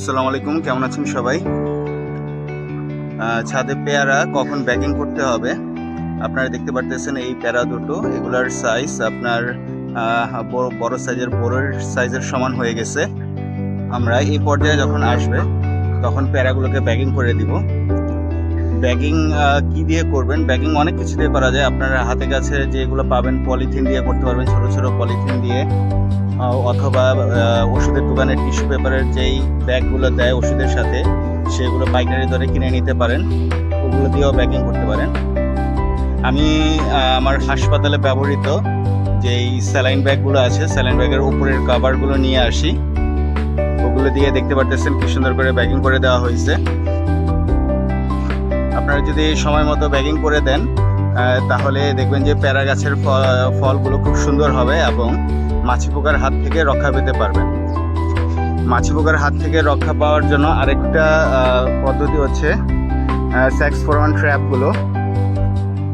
আসসালামু আলাইকুম, কেমন আছেন সবাই? ছাদে পেয়ারা কখন ব্যাকিং করতে হবে? আপনারা দেখতে পারতেছেন এই পেয়ারা দুটো, এগুলার সাইজ আপনার বড় বড় সাইজের বড়ের সাইজের সমান হয়ে গেছে। আমরা এই পর্যায়ে যখন আসবে, তখন প্যারাগুলোকে ব্যাগিং করে দিব। ব্যাগিং কি দিয়ে করবেন? ব্যাগিং অনেক কিছু দিয়ে করা যায়। আপনারা হাতে কাছে যেগুলো পাবেন পলিথিন দিয়ে করতে পারবেন, ছোট ছোট পলিথিন দিয়ে। অথবা ওষুধের দোকানের টিস্যু পেপারের যেই ব্যাগগুলো দেয় ওষুধের সাথে, সেগুলো পাইকারি দরে কিনে নিতে পারেন। ওগুলো দিয়েও ব্যাগিং করতে পারেন। আমি আমার হাসপাতালে ব্যবহৃত যেই স্যালাইন ব্যাগগুলো আছে স্যালাইন ব্যাগের উপরের কাভারগুলো নিয়ে আসি। ওগুলো দিয়ে দেখতে পারতেছেন কি সুন্দর করে ব্যাগিং করে দেওয়া হয়েছে। যদি সময় মতো ব্যাগিং করে দেন তাহলে দেখবেন যে প্যারা গাছের ফলগুলো খুব সুন্দর হবে এবং মাছি পোকার হাত থেকে রক্ষা পেতে পারবেন। মাছি পোকার হাত থেকে রক্ষা পাওয়ার জন্য আরেকটা পদ্ধতি হচ্ছে স্যাক্স ফোরমান ট্র্যাপগুলো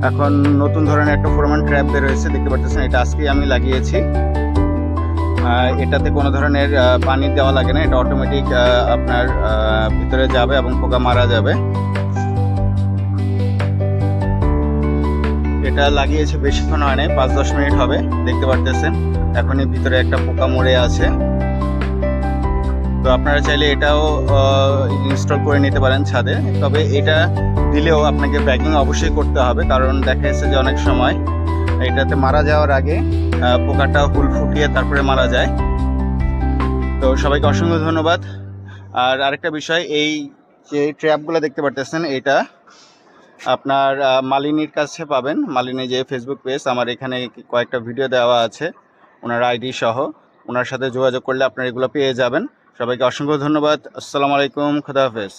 এখন নতুন ধরনের একটা ফোরমান ট্র্যাপ বের হয়েছে, দেখতে পাচ্ছেন এটা আজকেই আমি লাগিয়েছি। এটাতে কোনো ধরনের পানি দেওয়া লাগে না, এটা অটোমেটিক আপনার ভিতরে যাবে এবং পোকা মারা যাবে। এটা লাগিয়েছে বেশিক্ষণ হয় নাই পাঁচ দশ মিনিট হবে, দেখতে পারতেছেন। এখনই ভিতরে একটা পোকা মরে আছে। তো আপনারা চাইলে এটাও ইনস্টল করে নিতে পারেন ছাদে। তবে এটা দিলেও আপনাকে ব্যাগিং অবশ্যই করতে হবে, কারণ দেখা যাচ্ছে যে অনেক সময় এটাতে মারা যাওয়ার আগে পোকাটা হুল ফুটিয়ে তারপরে মারা যায়। তো সবাইকে অসংখ্য ধন্যবাদ। আর আরেকটা বিষয়, এই যে ট্র্যাপগুলো দেখতে পারতেছেন, এটা আপনার মালিনীর কাছে পাবেন। মালিনী যে ফেসবুক পেজ আমার এখানে কয়েকটা ভিডিও দেওয়া আছে। ওনার আইডি সহ। ওনার সাথে যোগাযোগ করলে আপনারা এগুলো পেয়ে যাবেন। সবাইকে অসংখ্য ধন্যবাদ। আসসালামু আলাইকুম। খুদা হাফেজ।